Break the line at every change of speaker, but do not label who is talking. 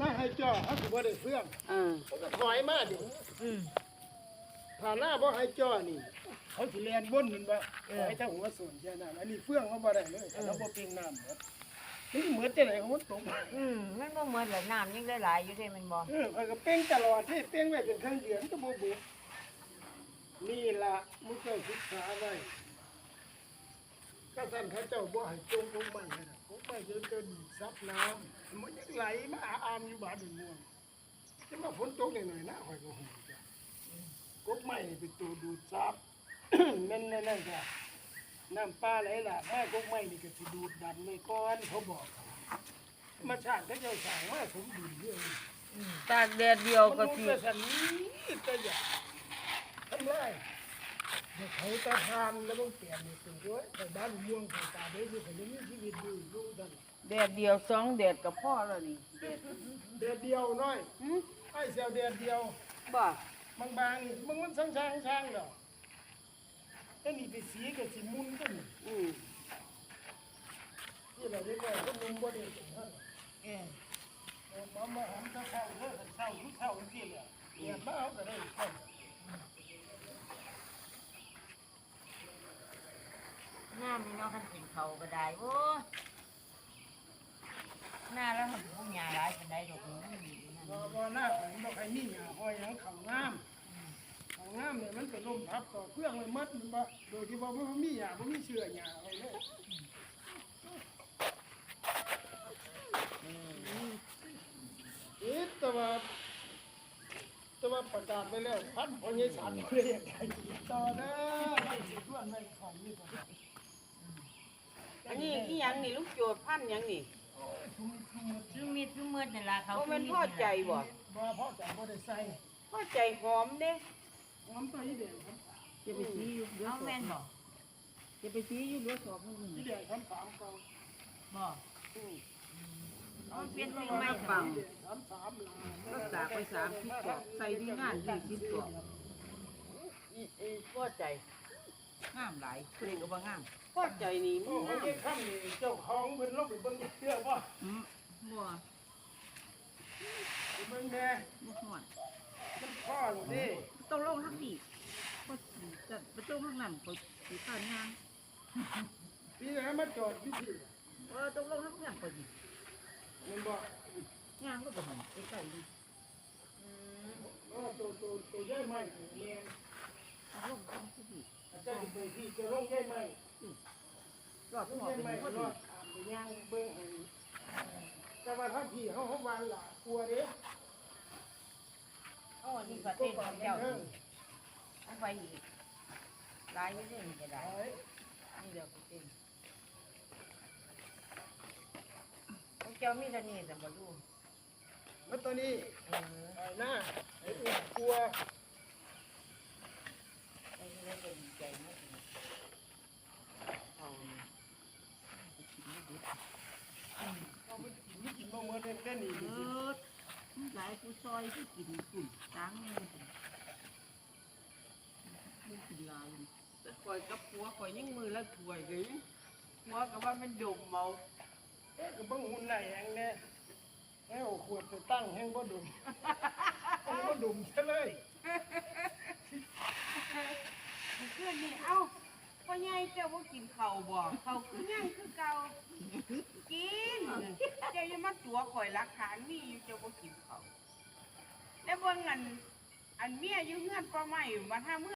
มาให้จ่อเขาสิบ่ได้เฟื่อง
เออ
เขาก็ถอยมาเดี๋ยว
อืม
ถ้าหน้าบ่ให้จ่อนี่ เขาสิแล่นบนนั่นบ่ถอยถ้าหัวส่วนแค่นั้นอันนี้เฟื่องเขาบ่ได้เลยเราบ่เก่งน้ำหมดนี่เหมือนจังได๋ของมันตก
อืมมันบ่เหมือนแบบน้ำยังได้หลายอยู่เด้แมันบ่
เออข้อยก็เป้งตลอดที่เป้งไว้เป็นครั้งเดือนก็บ่เบุนี่ล่ะมุเจ้าศึกษาไว้ ก็สั่นเขาเจ้าบ่ให้จมลงไปให้นะผมไปจนจนซับน้ำมันยังไหลมาอามอยู่บาดนี่ม่วงจะมาฝนตกหน่อยๆนะข่อยก็หูจ้ะกบไม้เป็นตัวดูดซับแม่นนั่นๆจ้ะน้ำปลาไหลหลากมากกบไม้นี่ก็สิดูดดันเลยก่อนเขาบอกธรรมชาติเขาเจ้าสั่งมาสมดุลเรื่องนี้
ตากแดดเดียวก็
มัน
สิ
รู้แต่สันนี้ก็อยากทำไร เดี๋ยวเขาตาทานแล้วต้องเปลี่ยนในตัวด้วยแต่บ้านม่วงใส่ตาเด็กอยู่เขายังมีชีวิตอยู่รู้ดัน
แดดเดียวสองแดดก็พอแล้วนี่แดด
เดือดเดียวน้อย
หึ
ไอ้เสียวเดือดเดียว
บ่
บางบางๆนี่มึงมันช่างช่างช่างๆดอกแต่นี่ไปสีกับสีมุนก็นี่
อืม
ที่เราเรียกว่าก็มุนบ่ได้ถึงเท่าไหร่
เออ
เออมามาหอมเช้าๆเด้อเช้าทุกเช้าจริงๆอะเนี่ยมาเอาก็ได้เช้า
น้ำนี่เนาะคันกินเขาก็ได้โอ้หน้าแล้วมันบ่มีหลายปานใดดอกมันมีนั่น
บ่บ่หน้าของบ่ใครมีหญ้าหอยหยังเขางามเของงามเนี่ยมันเป็นลมทับต่อเครื่องเลยมัดมันบ่โดยที่ว่ามันบ่มีหยาบ่มีเชื้อหยาอะไรเลยเอ๊ะแต่ว่าแต่ว่าประกาศไปแล้วพันพอใหญ่สันเลยอยากได้ต่อเด้อให้สิทวนไว้ของนี่ก่อน
นนี้อีหยังนี่ลูกโจดพันหยังนี่
ทุ่มทุ่ม
ซุมีซุมืดนี่ล่ะเขา
บ่แม่นพอใจบ่
บ่พอใจบ่ได้ใส่
พอใจหอมเด้
หอมตัวอีเดียงครับ
จะไปซื้ออยู่
เอาแม่นบ่
จะไปซื้ออยู่เหลือสอบนึง
อีเดียงคำสามเก่า
บ่เอาเปลี่ยนสิ่งใหม่
ฟัง
อีเดียงคำสามหลาย
รักษาไปสามสิบกว่าใส่ดีงานยี่สิบกว่าอีอีพอใจ
งามหลายเพิ่นก็บ่งาม
พอใจนี่
โอ้
มัน
โห
งาม
นี่คำนี่เจ้าของเพิ่นลงไปเบิ่งเชื่อบ่
อืมบ่
ไปเบิ่งแม่
บ่ฮอด
มันพ่อหนูดิ
ต้องลงทั้งนี้ก็จะไปตรงข้างนั้นก็สิผ่านงาน
พี่นะมาจอดพี่ที่
เออต้องลงทั้งนั้นก็สิ
มันบอก
งานก็บ่หันใกล้ๆนี่
ว่าตัวตัวตัวใหญ่ไหมแม่
เอาลงทั้งที่นี่
อาจารย์ไปที่จะลงใหญ่ไหม
รอด
ลง
หัว
ใหญ่ไหม
พอด
อดตามไปย่างเบิ่งให้แต่ว่าถ้าพี่เขาเขาวางหลากลัวเด้อ
โอ้นี่ก็เต้นของเจ้าเอาไปอีกลายอยู่เด้นี่ก็ได้นี่เดี๋ยวก็เต้นของเจ้ามีแต่นี่แต่บ่รู้
แล้วตอนนี้
เออ
หน้าไอ้กลัว
ไอ้นี่ก็ดีใจมากเลย
เอา
เขาไม่กินไม่กินบ่เมื่อนแค่นี้
เออหลายผู้ซอยที่กินกุ่นตังนี่มันกินลายแต่คอยกับผัวคอยยังมือละถวยเลยผัวก็ว่ามันดมเมา
เอ๊ะก็เบิ่งหุ่นไหนแหงแน่แล้วขวดไปตั้งแห้งบ่ดุมเอาบ่ดุมซะเลย
เพื่อนนี่เอ้า พ่อใหญ่เจ้าว่ากินข้าวบ่ข้าวคือยังคือเก่ากินเจ้ายังมาตัวข่อยรักฐานมีอยู่เจ้าว่ากินข้าวแล้วเบิ่งอันอันเมียอยู่เฮือนปลาใหม่มาทำ